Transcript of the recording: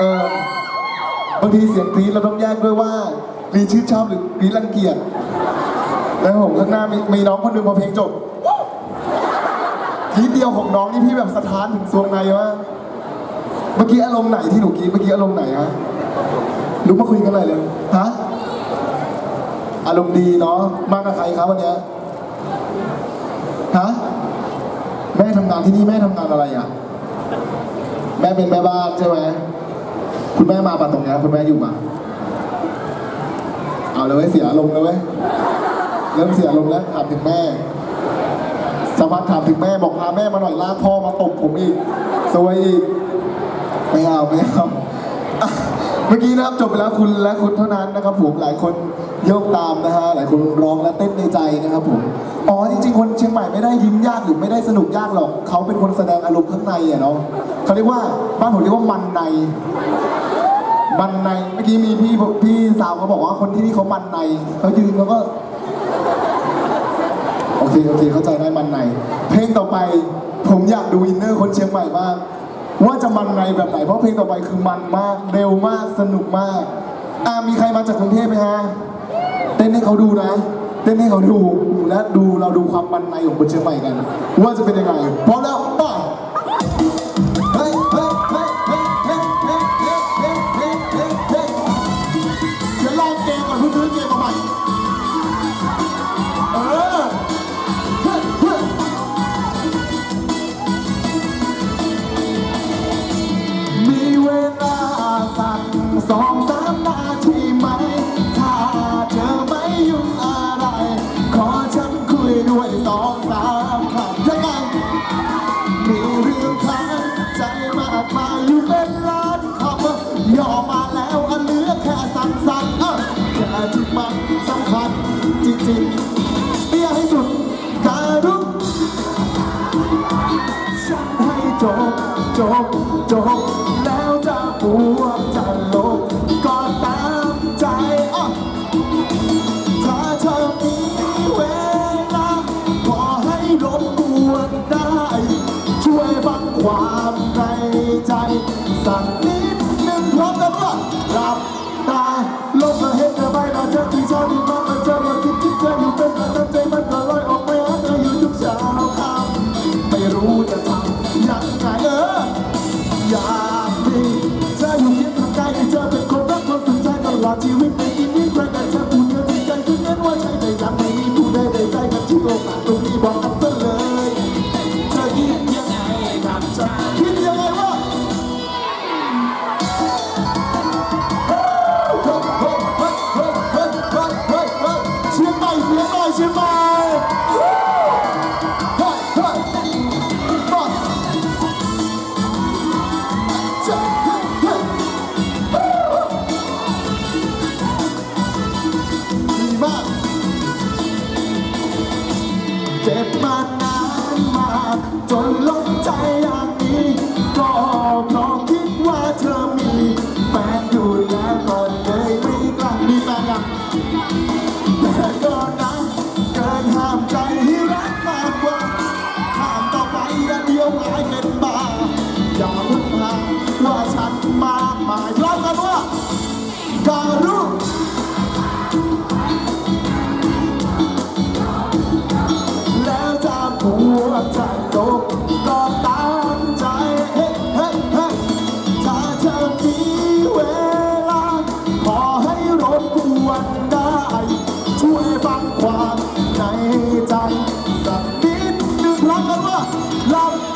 เออบางทีเสียงกรี๊ดเราต้องแยกด้วยว่ากรี๊ดชื่นชอบหรือกรี๊ดรังเกียจแล้วผมข้างหน้ามีมีน้องคนหนึ่งพอเพลงจบกรี๊ดเดียวของน้องนี่พี่แบบสะท้านถึงสวงในว่าเมื่อกี้อารมณ์ไหนที่หนูกรี๊ดเมื่อกี้อารมณ์ไหนฮะลุกมาคุยกันหน่อยเลยฮะอารมณ์ดีเนาะมากับใครครับวันนี้ฮะแม่ทำงานที่นี่แม่ทำงานอะไรอะ แม่เป็นแม่บ้านใช่ไหม คุณแม่มาปะตรงเนี้ยคุณแม่อยู่มาเอาเลยเว้ยเสียอารมณ์เลยเว้ยเริ่มเสียอารมณ์แล้วถามถึงแม่สักพักถามถึงแม่บอกพาแม่มาหน่อยลากพ่อมาตบผมอีกสวยอีกไม่เอาไม่เอาเมื่อกี้นะครับจบไปแล้วคุณและคุณเท่านั้นนะครับผมหลายคน โยกตามนะฮะหลายคนร้องและเต้นในใจนะครับผมอ๋อจริงๆคนเชียงใหม่ไม่ได้ยิ้มยากหรือไม่ได้สนุกยากหรอกเขาเป็นคนแสดงอารมณ์ข้างในอะเนาะเขาเรียกว่าบ้านผมเรียกว่ามันใน มันในเมื่อกี้มีพี่พี่สาวเขาบอกว่าคนที่นี่เขามันในเขายืนเขาก็โอเคโอเคเข้าใจได้มันใน เพลงต่อไปผมอยากดูอินเนอร์คนเชียงใหม่มากว่าจะมันในแบบไหนเพราะเพลงต่อไปคือมันมากเร็วมากสนุกมากอ่ามีใครมาจากกรุงเทพไหมฮะ เต้นให้เขาดูนะ เต้นให้เขาดู และดูเราดูความมันในของคนเชียงใหม่กัน ว่าจะเป็นยังไงพร้อมแล้วไป่ะเฮ้ยเฮ้ยเฮ้ยเฮ้ยเฮ้ยเฮ้ยเฮ้ยเฮ้ยเฮ้ยเฮ้ยเฮ้ยเดี๋ยวลองเกมก่อนเพิ่งซื้อเกมมาใหม่เออเฮ้ยเฮ้ยมีเวลาสักสองสาม ย่อมาแล้วอันเหลือแค่สั้นๆเออแค่ที่มันสำคัญจริงๆเตี้ยให้สุดการุกฉันให้จบจบจบแล้วจะปวดจะลบก็ตามใจอะถ้าเธอมีเวลาขอให้รบกวนได้ ช่วยฟังความในใจสักนิด เธอไปมาเจอที่เช้าที่มามาเจอมาคิดที่เธออยู่เป็นประจำใจมันก็ลอยออกไปหาเธออยู่ทุกเช้าค่ำไม่รู้จะทำยังไงเอออยากมีเธออยู่เคียงข้างกายให้เธอเป็นคนรักคนสนใจตลอดชีวิตไม่กินนี้ใครแต่เธอพูดเธอที่ใจคิดนั้นว่าใช่แต่ยังไม่มีผู้ใดใดใจกับที่โลกตรงนี้บอกากจนล้มใจอยาก Oh.